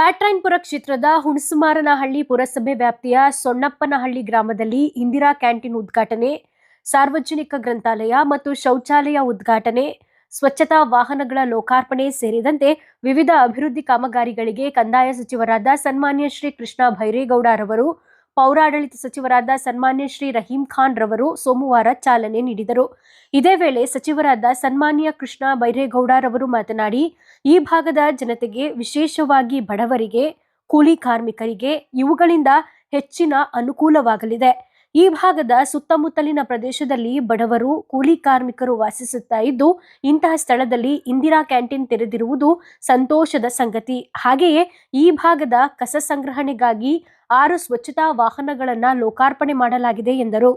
ಬ್ಯಾಟ್ರಾಯನ್ಪುರ ಕ್ಷೇತ್ರದ ಹುಣಸುಮಾರನಹಳ್ಳಿ ಪುರಸಭೆ ವ್ಯಾಪ್ತಿಯ ಸೊಣ್ಣಪ್ಪನಹಳ್ಳಿ ಗ್ರಾಮದಲ್ಲಿ ಇಂದಿರಾ ಕ್ಯಾಂಟೀನ್ ಉದ್ಘಾಟನೆ, ಸಾರ್ವಜನಿಕ ಗ್ರಂಥಾಲಯ ಮತ್ತು ಶೌಚಾಲಯ ಉದ್ಘಾಟನೆ, ಸ್ವಚ್ಛತಾ ವಾಹನಗಳ ಲೋಕಾರ್ಪಣೆ ಸೇರಿದಂತೆ ವಿವಿಧ ಅಭಿವೃದ್ಧಿ ಕಾಮಗಾರಿಗಳಿಗೆ ಕಂದಾಯ ಸಚಿವರಾದ ಸನ್ಮಾನ್ಯ ಶ್ರೀ ಕೃಷ್ಣ ಭೈರೇಗೌಡ ರವರು ಪೌರಾಡಳಿತ ಸಚಿವರಾದ ಸನ್ಮಾನ್ಯ ಶ್ರೀ ರಹೀಂ ಖಾನ್ ರವರು ಸೋಮವಾರ ಚಾಲನೆ ನೀಡಿದರು. ಇದೇ ವೇಳೆ ಸಚಿವರಾದ ಸನ್ಮಾನ್ಯ ಕೃಷ್ಣ ಬೈರೇಗೌಡ ರವರು ಮಾತನಾಡಿ, ಈ ಭಾಗದ ಜನತೆಗೆ ವಿಶೇಷವಾಗಿ ಬಡವರಿಗೆ, ಕೂಲಿ ಕಾರ್ಮಿಕರಿಗೆ ಇವುಗಳಿಂದ ಹೆಚ್ಚಿನ ಅನುಕೂಲವಾಗಲಿದೆ. ಈ ಭಾಗದ ಸುತ್ತಮುತ್ತಲಿನ ಪ್ರದೇಶದಲ್ಲಿ ಬಡವರು, ಕೂಲಿ ಕಾರ್ಮಿಕರು ವಾಸಿಸುತ್ತಾ ಇದ್ದು, ಇಂತಹ ಸ್ಥಳದಲ್ಲಿ ಇಂದಿರಾ ಕ್ಯಾಂಟೀನ್ ತೆರೆದಿರುವುದು ಸಂತೋಷದ ಸಂಗತಿ. ಹಾಗೆಯೇ ಈ ಭಾಗದ ಕಸ ಸಂಗ್ರಹಣೆಗಾಗಿ ಆರು ಸ್ವಚ್ಛತಾ ವಾಹನಗಳನ್ನು ಲೋಕಾರ್ಪಣೆ ಮಾಡಲಾಗಿದೆ ಎಂದರು.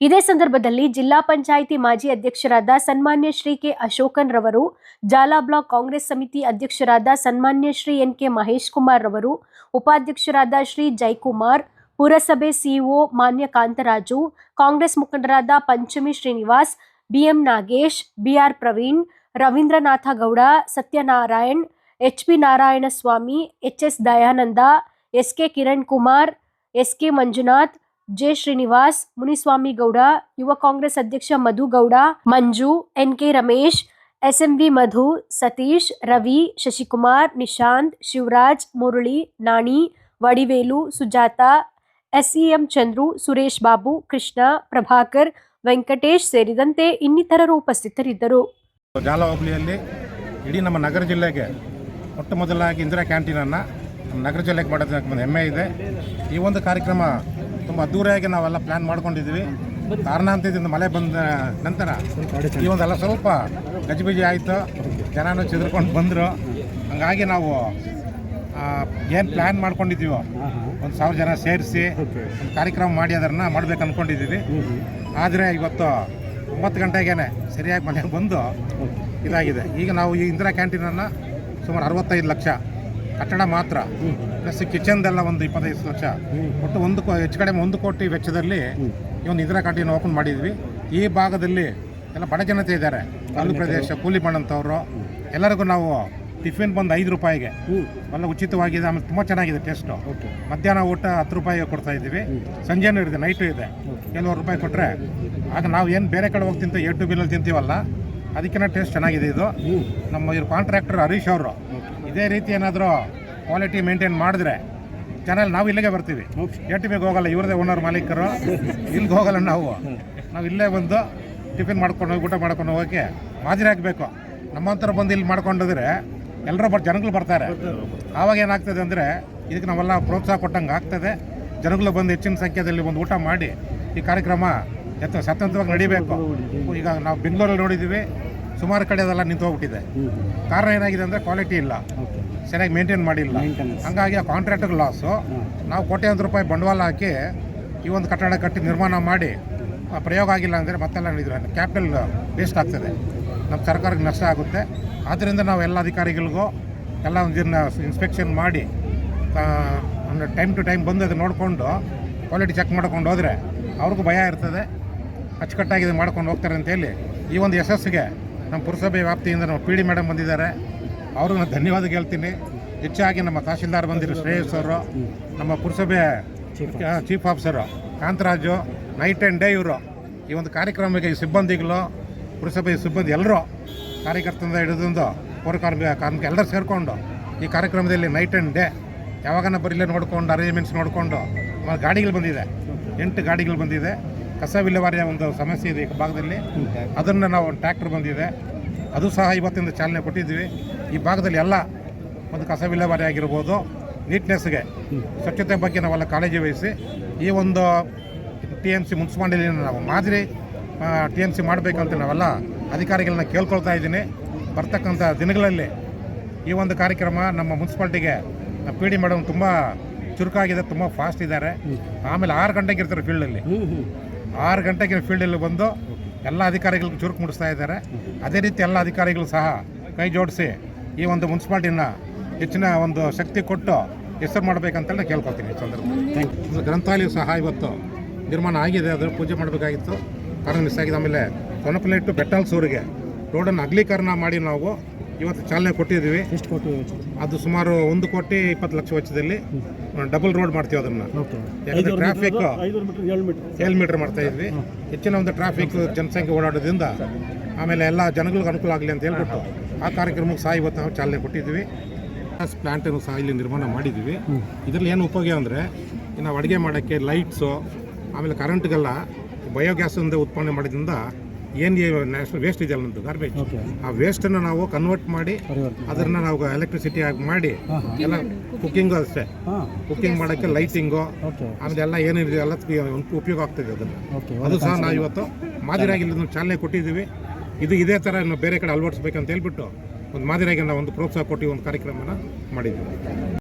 ಇದೇ ಸಂದರ್ಭದಲ್ಲಿ ಜಿಲ್ಲಾ ಪಂಚಾಯಿತಿ ಮಾಜಿ ಅಧ್ಯಕ್ಷರಾದ ಸನ್ಮಾನ್ಯ ಶ್ರೀ ಕೆ ಅಶೋಕನ್ ರವರು, ಜಾಲಾ ಬ್ಲಾಕ್ ಕಾಂಗ್ರೆಸ್ ಸಮಿತಿ ಅಧ್ಯಕ್ಷರಾದ ಸನ್ಮಾನ್ಯ ಶ್ರೀ ಎನ್ ಕೆ ಮಹೇಶ್ ಕುಮಾರ್ ರವರು, ಉಪಾಧ್ಯಕ್ಷರಾದ ಶ್ರೀ ಜೈಕುಮಾರ್ ಪುರಸಭೆ ಸಿಇಒ ಮಾನ್ಯ ಕಾಂತರಾಜು, ಕಾಂಗ್ರೆಸ್ ಮುಖಂಡರಾದ Panchami Srinivas, B M Nagesh, B R Praveen, Ravindranatha Gowda, Satyanarayan, H P Narayanaswamy, H S Dayananda, S K Kiran Kumar, S K Manjunath, J Srinivas, Muniswamy Gowda, ಯುವ ಕಾಂಗ್ರೆಸ್ ಅಧ್ಯಕ್ಷ Madhu Gowda, Manju, N K Ramesh, S M V Madhu, Satish, Ravi, Shashikumar, Nishant, Shivraj, Murali, Nani, Vadivelu, Sujatha S E M Chandru, Suresh Babu, Krishna, Prabhakar, Venkatesh ಸೇರಿದಂತೆ ಇನ್ನಿತರರು ಉಪಸ್ಥಿತರಿದ್ದರು. ಜಾಲ ಹೋಬಳಿಯಲ್ಲಿ ಇಡೀ ನಮ್ಮ ನಗರ ಜಿಲ್ಲೆಗೆ ಮೊಟ್ಟ ಮೊದಲಾಗಿ ಇಂದಿರಾ ಕ್ಯಾಂಟೀನನ್ನು ನಮ್ಮ ನಗರ ಜಿಲ್ಲೆಗೆ ಮಾಡೋದಕ್ಕೆ ಒಂದು ಹೆಮ್ಮೆ ಇದೆ. ಈ ಒಂದು ಕಾರ್ಯಕ್ರಮ ತುಂಬ ಅದ್ದೂರಿಯಾಗಿ ನಾವೆಲ್ಲ ಪ್ಲ್ಯಾನ್ ಮಾಡ್ಕೊಂಡಿದ್ವಿ ಕಾರಣಾಂತರದಿಂದ ಮಳೆ ಬಂದ ನಂತರ ಈ ಒಂದೆಲ್ಲ ಸ್ವಲ್ಪ ಗಜಿಬಿಜಿ ಆಯಿತು. ಜನನೂ ಚದುರ್ಕೊಂಡು ಬಂದರು. ಹಂಗಾಗಿ ನಾವು ಏನು ಪ್ಲ್ಯಾನ್ ಮಾಡ್ಕೊಂಡಿದ್ದೀವೋ? ಒಂದು ಸಾವಿರ ಜನ ಸೇರಿಸಿ ಒಂದು ಕಾರ್ಯಕ್ರಮ ಮಾಡಿ ಅದನ್ನು ಮಾಡ್ಬೇಕು ಅಂದ್ಕೊಂಡಿದ್ದೀವಿ ಆದರೆ ಇವತ್ತು ಒಂಬತ್ತು ಗಂಟೆಗೇನೆ ಸರಿಯಾಗಿ ಮನೆಗೆ ಬಂದು ಇದಾಗಿದೆ. ಈಗ ನಾವು ಈ ಇಂದಿರಾ ಕ್ಯಾಂಟೀನನ್ನು ಸುಮಾರು ಅರವತ್ತೈದು ಲಕ್ಷ. ಕಟ್ಟಡ ಮಾತ್ರ. ಪ್ಲಸ್ ಕಿಚನ್ದೆಲ್ಲ ಒಂದು ಇಪ್ಪತ್ತೈದು ಲಕ್ಷ. ಒಟ್ಟು ಒಂದು ಕೋ ಹೆಚ್ಚು ಕಡಿಮೆ ಒಂದು ಕೋಟಿ ವೆಚ್ಚದಲ್ಲಿ ಈ ಒಂದು ಇಂದಿರಾ ಕ್ಯಾಂಟೀನ್ ಓಪನ್ ಮಾಡಿದ್ವಿ. ಈ ಭಾಗದಲ್ಲಿ ಎಲ್ಲ ಬಡ ಜನತೆ ಇದ್ದಾರೆ. ಆಂಧ್ರ ಪ್ರದೇಶ ಕೂಲಿ ಬಣ್ಣಂಥವ್ರು ಎಲ್ಲರಿಗೂ ನಾವು ಟಿಫಿನ್ ಬಂದು ಐದು ರೂಪಾಯಿಗೆ. ಎಲ್ಲ ಉಚಿತವಾಗಿದೆ ಆಮೇಲೆ ತುಂಬ ಚೆನ್ನಾಗಿದೆ ಟೇಸ್ಟು ಮಧ್ಯಾಹ್ನ ಊಟ ಹತ್ತು ರೂಪಾಯಿಗೆ ಕೊಡ್ತಾ ಇದ್ದೀವಿ. ಸಂಜೆನೂ ಇದೆ ನೈಟು ಇದೆ. ಕೆಲವರು ರೂಪಾಯಿ ಕೊಟ್ಟರೆ ಆಗ ನಾವು ಏನು ಬೇರೆ ಕಡೆ ಹೋಗಿ ತಿಂತೀವಿ ಎರಡು ಬಿಲ್ಲಲ್ಲಿ ತಿಂತೀವಲ್ಲ ಅದಕ್ಕಿಂತ ಟೇಸ್ಟ್ ಚೆನ್ನಾಗಿದೆ ಇದು. ನಮ್ಮ ಇವ್ರ ಕಾಂಟ್ರಾಕ್ಟರ್ ಹರೀಶ್ ಅವರು. ಇದೇ ರೀತಿ ಏನಾದರೂ ಕ್ವಾಲಿಟಿ ಮೇಂಟೈನ್ ಮಾಡಿದ್ರೆ ಚೆನ್ನಾಗಿ ನಾವು ಇಲ್ಲಿಗೆ ಬರ್ತೀವಿ. ಎ ಟಿ ಹೋಗಲ್ಲ ಇವ್ರದೇ ಓನರ್ ಮಾಲೀಕರು. ಇಲ್ಲಿಗೆ ಹೋಗಲ್ಲ ನಾವು. ನಾವು ಇಲ್ಲೇ ಬಂದು ಟಿಫಿನ್ ಮಾಡ್ಕೊಂಡು ಹೋಗಿ ಊಟ ಮಾಡ್ಕೊಂಡು ಹೋಗೋಕ್ಕೆ ಮಾದರಿ ಹಾಕಬೇಕು ನಮ್ಮಂತರ ಬಂದು ಇಲ್ಲಿ ಮಾಡ್ಕೊಂಡೋದ್ರೆ ಎಲ್ಲರೂ ಬರ್ ಜನಗಳು ಬರ್ತಾರೆ. ಆವಾಗ ಏನಾಗ್ತದೆ ಅಂದರೆ ಇದಕ್ಕೆ ನಾವೆಲ್ಲ ಪ್ರೋತ್ಸಾಹ ಕೊಟ್ಟಂಗೆ ಆಗ್ತದೆ. ಜನಗಳು ಬಂದು ಹೆಚ್ಚಿನ ಸಂಖ್ಯೆಯಲ್ಲಿ ಒಂದು ಊಟ ಮಾಡಿ ಈ ಕಾರ್ಯಕ್ರಮ ಎತ್ತ ಸ್ವತಂತ್ರವಾಗಿ ನಡಿಬೇಕು. ಈಗ ನಾವು ಬೆಂಗಳೂರಲ್ಲಿ ನೋಡಿದ್ದೀವಿ ಸುಮಾರು ಕಡೆ ಅದೆಲ್ಲ ನಿಂತು ಹೋಗ್ಬಿಟ್ಟಿದೆ ಕಾರಣ ಏನಾಗಿದೆ ಅಂದರೆ ಕ್ವಾಲಿಟಿ ಇಲ್ಲ. ಸರಿಯಾಗಿ ಮೇಂಟೈನ್ ಮಾಡಿಲ್ಲ. ಹಂಗಾಗಿ ಆ ಕಾಂಟ್ರಾಕ್ಟರ್ ಲಾಸು ನಾವು ಕೋಟ್ಯಾಂತರ ರೂಪಾಯಿ ಬಂಡವಾಳ ಹಾಕಿ ಈ ಒಂದು ಕಟ್ಟಡ ಕಟ್ಟಿ ನಿರ್ಮಾಣ ಮಾಡಿ ಆ ಪ್ರಯೋಗ ಆಗಿಲ್ಲ ಅಂದರೆ ಮತ್ತೆಲ್ಲ ಕ್ಯಾಪಿಟಲ್ ವೇಸ್ಟ್ ಆಗ್ತದೆ. ನಮ್ಮ ಸರ್ಕಾರಕ್ಕೆ ನಷ್ಟ ಆಗುತ್ತೆ. ಆದ್ದರಿಂದ ನಾವು ಎಲ್ಲ ಅಧಿಕಾರಿಗಳಿಗೂ ಎಲ್ಲ ಒಂದಿನ ಇನ್ಸ್ಪೆಕ್ಷನ್ ಮಾಡಿ ಟೈಮ್ ಟು ಟೈಮ್ ಬಂದು ಅದು ನೋಡಿಕೊಂಡು ಕ್ವಾಲಿಟಿ ಚೆಕ್ ಮಾಡ್ಕೊಂಡು ಹೋದರೆ ಅವ್ರಿಗೂ ಭಯ ಇರ್ತದೆ. ಅಚ್ಚುಕಟ್ಟಾಗಿ ಇದು ಮಾಡ್ಕೊಂಡು ಹೋಗ್ತಾರೆ ಅಂತೇಳಿ ಈ ಒಂದು ಯಶಸ್ಸಿಗೆ ನಮ್ಮ ಪುರಸಭೆ ವ್ಯಾಪ್ತಿಯಿಂದ ನಮ್ಮ ಪಿ ಡಿ ಮೇಡಮ್ ಬಂದಿದ್ದಾರೆ. ಅವ್ರಿಗೆ ನಾನು ಧನ್ಯವಾದ ಹೇಳ್ತೀನಿ. ಹೆಚ್ಚಾಗಿ ನಮ್ಮ ತಹಶೀಲ್ದಾರ್ ಬಂದಿರೋ ಶ್ರೇಯಸ್ ಅವರು ನಮ್ಮ ಪುರಸಭೆ chief officer Kantharaju night and day ಇವರು. ಈ ಒಂದು ಕಾರ್ಯಕ್ರಮಕ್ಕೆ ಈ ಸಿಬ್ಬಂದಿಗಳು ಪುರಸಭೆ ಸಿಬ್ಬಂದಿ ಎಲ್ಲರೂ ಕಾರ್ಯಕರ್ತರಿಂದ ಹಿಡಿದು ಪೌರ ಕಾರ್ಮಿಕ ಕಾರ್ಮಿಕ ಎಲ್ಲರೂ ಸೇರಿಕೊಂಡು ಈ ಕಾರ್ಯಕ್ರಮದಲ್ಲಿ ನೈಟ್ ಆ್ಯಂಡ್ ಡೇ ಯಾವಾಗನ ಬರಲೇ ನೋಡಿಕೊಂಡು ಅರೇಂಜ್ಮೆಂಟ್ಸ್ ನೋಡಿಕೊಂಡು ಗಾಡಿಗಳು ಬಂದಿದೆ. ಎಂಟು ಗಾಡಿಗಳು ಬಂದಿದೆ. ಕಸ ವಿಲೇವಾರಿಯ ಒಂದು ಸಮಸ್ಯೆ ಇದೆ ಈ ಭಾಗದಲ್ಲಿ. ಅದನ್ನು ನಾವು ಟ್ರ್ಯಾಕ್ಟರ್ ಬಂದಿದೆ. ಅದು ಸಹ ಇವತ್ತಿಂದ ಚಾಲನೆ ಕೊಟ್ಟಿದ್ದೀವಿ. ಈ ಭಾಗದಲ್ಲಿ ಎಲ್ಲ ಒಂದು ಕಸ ವಿಲೇವಾರಿ ಆಗಿರ್ಬೋದು. ನೀಟ್ನೆಸ್ಗೆ ಸ್ವಚ್ಛತೆ ಬಗ್ಗೆ ನಾವೆಲ್ಲ ಕಾಳಜಿ ವಹಿಸಿ ಈ ಒಂದು ಟಿ ಎಂ ಸಿ ಮುನ್ಸಿಪಾಲಿಟಿನ ನಾವು ಮಾದರಿ ಟಿ ಎಂ ಸಿ ಮಾಡಬೇಕಂತ ನಾವೆಲ್ಲ ಅಧಿಕಾರಿಗಳನ್ನ ಕೇಳ್ಕೊಳ್ತಾ ಇದ್ದೀನಿ. ಬರ್ತಕ್ಕಂಥ ದಿನಗಳಲ್ಲಿ ಈ ಒಂದು ಕಾರ್ಯಕ್ರಮ ನಮ್ಮ ಮುನ್ಸಿಪಾಲ್ಟಿಗೆ ಪಿ ಡಿ ಮೇಡಮ್ ತುಂಬ ಚುರುಕಾಗಿದೆ ತುಂಬ ಫಾಸ್ಟ್ ಇದ್ದಾರೆ. ಆಮೇಲೆ ಆರು ಗಂಟೆಗೆ ಇರ್ತಾರೆ ಫೀಲ್ಡಲ್ಲಿ ಆರು ಗಂಟೆಗೆ ಫೀಲ್ಡಲ್ಲಿ ಬಂದು ಎಲ್ಲ ಅಧಿಕಾರಿಗಳಿಗೂ ಚುರುಕು ಮೂಡಿಸ್ತಾ ಇದ್ದಾರೆ. ಅದೇ ರೀತಿ ಎಲ್ಲ ಅಧಿಕಾರಿಗಳು ಸಹ ಕೈ ಜೋಡಿಸಿ ಈ ಒಂದು ಮುನ್ಸಿಪಾಲ್ಟಿನ ಹೆಚ್ಚಿನ ಒಂದು ಶಕ್ತಿ ಕೊಟ್ಟು ಹೆಸರು ಮಾಡಬೇಕಂತೇಳಿ ಕೇಳ್ಕೊಳ್ತೀನಿ ಕೇಳ್ಕೊತೀನಿ ಈ ಸಂದರ್ಭದಲ್ಲಿ. ಗ್ರಂಥಾಲಯ ಸಹ ಇವತ್ತು ನಿರ್ಮಾಣ ಆಗಿದೆ ಅದನ್ನು ಪೂಜೆ ಮಾಡಬೇಕಾಗಿತ್ತು. ಕಾರಣ ಮಿಸ್ ಆಗಿದೆ ಆಮೇಲೆ ಕೊನಪಲ್ಲೆ ಟು ಬೆಟ್ಟಲ್ಸೂರಿಗೆ ರೋಡನ್ನು ಅಗಲೀಕರಣ ಮಾಡಿ ನಾವು ಇವತ್ತು ಚಾಲನೆ ಕೊಟ್ಟಿದ್ದೀವಿ. ಎಷ್ಟು ಕೋಟಿ ಅದು ಸುಮಾರು ಒಂದು ಕೋಟಿ ಇಪ್ಪತ್ತು ಲಕ್ಷ ವೆಚ್ಚದಲ್ಲಿ ಡಬಲ್ ರೋಡ್ ಮಾಡ್ತೀವಿ ಅದನ್ನು. ಯಾಕಂದರೆ ಟ್ರಾಫಿಕ್ ಏಳು ಮೀಟರ್. ಮಾಡ್ತಾ ಇದ್ವಿ. ಹೆಚ್ಚಿನ ಒಂದು ಟ್ರಾಫಿಕ್ ಜನಸಂಖ್ಯೆ ಓಡಾಡೋದ್ರಿಂದ ಆಮೇಲೆ ಎಲ್ಲ ಜನಗಳಿಗೆ ಅನುಕೂಲ ಆಗಲಿ ಅಂತ ಹೇಳ್ಬಿಟ್ಟು ಆ ಕಾರ್ಯಕ್ರಮಕ್ಕೆ ಸಹ ಇವತ್ತು ನಾವು ಚಾಲನೆ ಕೊಟ್ಟಿದ್ದೀವಿ. ಗ್ಯಾಸ್ ಪ್ಲಾಂಟನ್ನು ಸಹ ಇಲ್ಲಿ ನಿರ್ಮಾಣ ಮಾಡಿದ್ದೀವಿ. ಇದರಲ್ಲಿ ಏನು ಉಪಯೋಗ ಅಂದರೆ ನಾವು ಅಡುಗೆ ಮಾಡೋಕ್ಕೆ ಲೈಟ್ಸು ಆಮೇಲೆ ಕರೆಂಟ್ಗೆಲ್ಲ ಬಯೋಗ್ಯಾಸಿಂದ ಉತ್ಪಾದನೆ ಮಾಡೋದ್ರಿಂದ ಏನು ನ್ಯಾಷನಲ್ ವೇಸ್ಟ್ ಇದೆಯಲ್ಲ ನಮ್ಮದು ಗಾರ್ಬೇಜ್ ಆ ವೇಸ್ಟನ್ನು ನಾವು ಕನ್ವರ್ಟ್ ಮಾಡಿ ಅದನ್ನು ನಾವು ಎಲೆಕ್ಟ್ರಿಸಿಟಿ ಆಗಿ ಮಾಡಿ ಎಲ್ಲ ಕುಕ್ಕಿಂಗು ಅಷ್ಟೇ. ಕುಕ್ಕಿಂಗ್ ಮಾಡೋಕ್ಕೆ ಲೈಟಿಂಗು ಆಮೇಲೆ ಎಲ್ಲ ಏನಿದೆ ಎಲ್ಲ ಉಪಯೋಗ ಆಗ್ತದೆ ಅದನ್ನು. ಅದು ಸಹ ನಾವು ಇವತ್ತು ಮಾದರಿಯಾಗಿ ಚಾಲನೆ ಕೊಟ್ಟಿದ್ದೀವಿ. ಇದು ಇದೇ ಥರ ಇನ್ನು ಬೇರೆ ಕಡೆ ಅಳವಡಿಸ್ಬೇಕಂತ ಹೇಳ್ಬಿಟ್ಟು ಒಂದು ಮಾದರಿಯಾಗಿ ನಾವು ಒಂದು ಪ್ರೋತ್ಸಾಹ ಕೊಟ್ಟು ಒಂದು ಕಾರ್ಯಕ್ರಮನ ಮಾಡಿದ್ದೀವಿ.